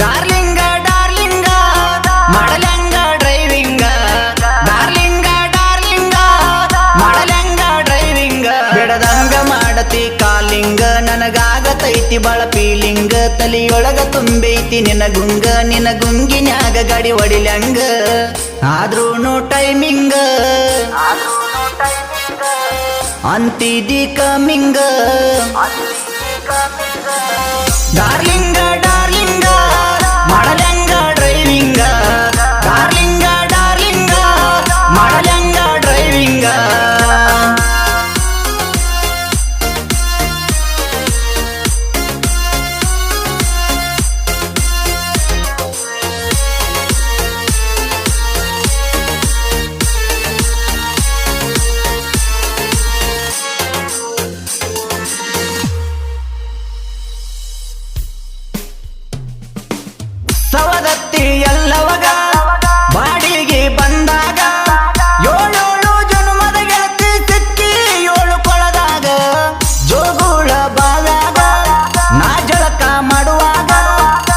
ಡಾರ್ಲಿಂಗ ಬಿಡದಂಗ ಮಾಡತಿ ಕಾಲಿಂಗ ಬಾಳ ಪೀಲಿಂಗ್. ತಲಿಯೊಳಗ ತುಂಬೈತಿ ನಿನಗುಂಗ, ನಿನಗುಂಗಿನ್ಯಾಗ ಗಾಡಿ ಒಡಿಲಂಗ. ಆದ್ರೂನು ಟೈಮಿಂಗ್, ಅಂತಿದಿ ಕಮಿಂಗ್. ಡಾರ್ಲಿಂಗ ಡಾರ್ಲಿಂಗ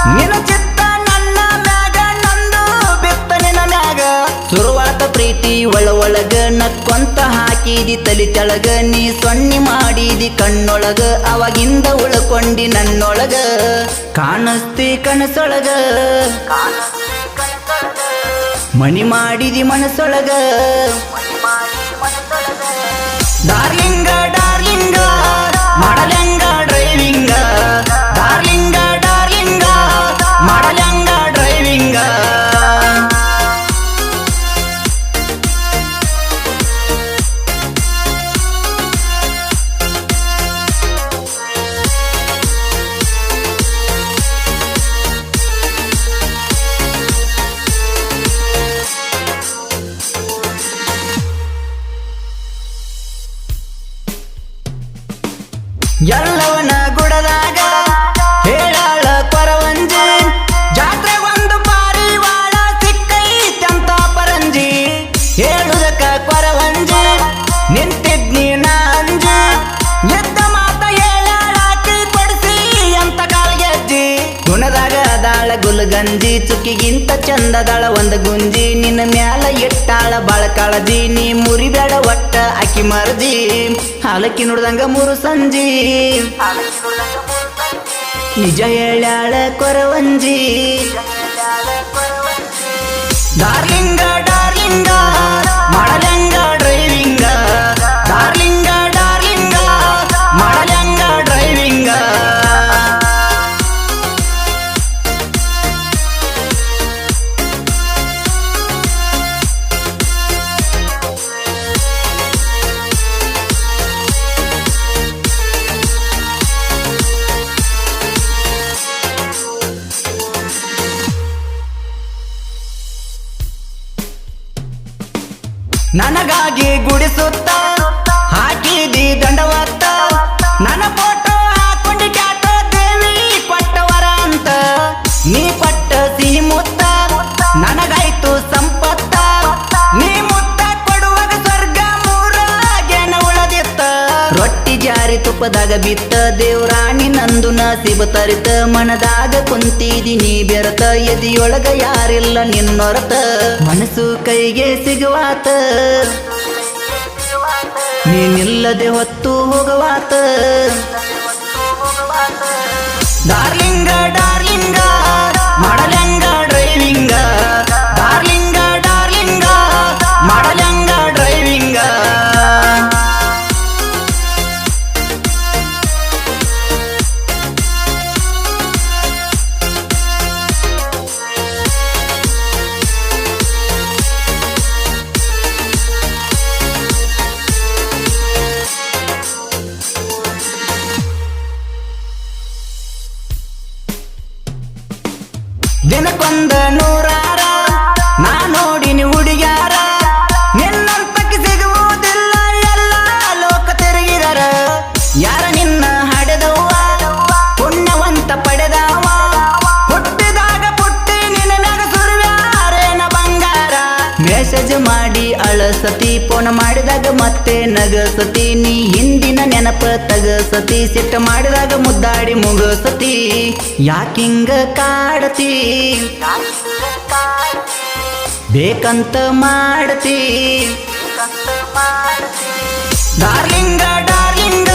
ನಿನ್ನ ಚಿತ್ತ ನನ್ನ ಮ್ಯಾಗ ನಂದು ಬಿತ್ತ ನಿನ್ನ ಮ್ಯಾಗ. ಶುರುವಾತ ಪ್ರೀತಿ ಒಳ ಒಳಗ ನಕ್ಕೊಂತ ಹಾಕಿದಿ ತಲಿ ತೆಳಗ ನೀ ಸೊನ್ನಿ ಮಾಡಿದಿ ಕಣ್ಣೊಳಗ ಅವಾಗಿಂದ ಉಳ್ಕೊಂಡಿ ನನ್ನೊಳಗ. ಕಾಣಿಸ್ತಿ ಕನಸೊಳಗ. ಮಣಿ ಮಾಡಿದಿ ಮನಸೊಳಗ ಡಾರ್ಲಿಂಗ ಡಾರ್ಲಿಂಗ Ya no lo van a ಅದಾಳ ಗುಲ್ಗಂಜಿ, ಚುಕ್ಕಿಗಿಂತ ಚಂದದಾಳ ಒಂದ ಗುಂಜಿ. ನಿನ್ನ ಮ್ಯಾಲ ಎಟ್ಟಾಳ ಬಾಳ ಕಾಳಜಿ, ನೀ ಮುರಿಬೇಡ ಒಟ್ಟ ಅಕ್ಕಿ ಮರದಿ ಹಾಲಕ್ಕಿ ನೋಡ್ದಂಗ ಮೂರು ಸಂಜಿ. ನಿಜ ಹೇಳ್ಯಾಳ ಕೊರವಂಜಿ. ಡಾರ್ಲಿಂಗ ಡಾರ್ಲಿಂಗ ಮಾಡಲ್ಯಾಂಗ ನನಗಾಗಿ ಗುಡಿಸುತ್ತ ಜಾರಿ ತುಪ್ಪದಾಗ ಬಿತ್ತ ದೇವ್ರಾಣಿ ನಂದು ಸಿಬ ತರಿತ, ಮನದಾಗ ಕುಂತಿದಿ ನೀ ಬೆರತ, ಎದಿಯೊಳಗ ಯಾರಿಲ್ಲ ನಿನ್ನೊರತ. ಮನಸ್ಸು ಕೈಗೆ ಸಿಗುವಾತ, ನೀನಿಲ್ಲದೆ ಹೊತ್ತು ಹೋಗವಾತ. ಡಾರ್ಲಿಂಗ ದಿನಕ್ಕೊಂದ ನೂರಾರ ಮೆಸೇಜ್ ಮಾಡಿ ಅಳಸತಿ ಪೋನ ಮಾಡಿದಾಗ ಮತ್ತೆ ನಗಸತಿ. ನೀ ಹಿಂದಿನ ನೆನಪ ತಗಸತಿ ಸಿಟ್ಟ ಮಾಡಿದಾಗ ಮುದ್ದಾಡಿ ಮುಗಸತಿ. ಯಾಕಿಂಗ ಕಾಡತಿ? ಬೇಕಂತ ಮಾಡತಿ. ಡಾರ್ಲಿಂಗ ಡಾರ್ಲಿಂಗ.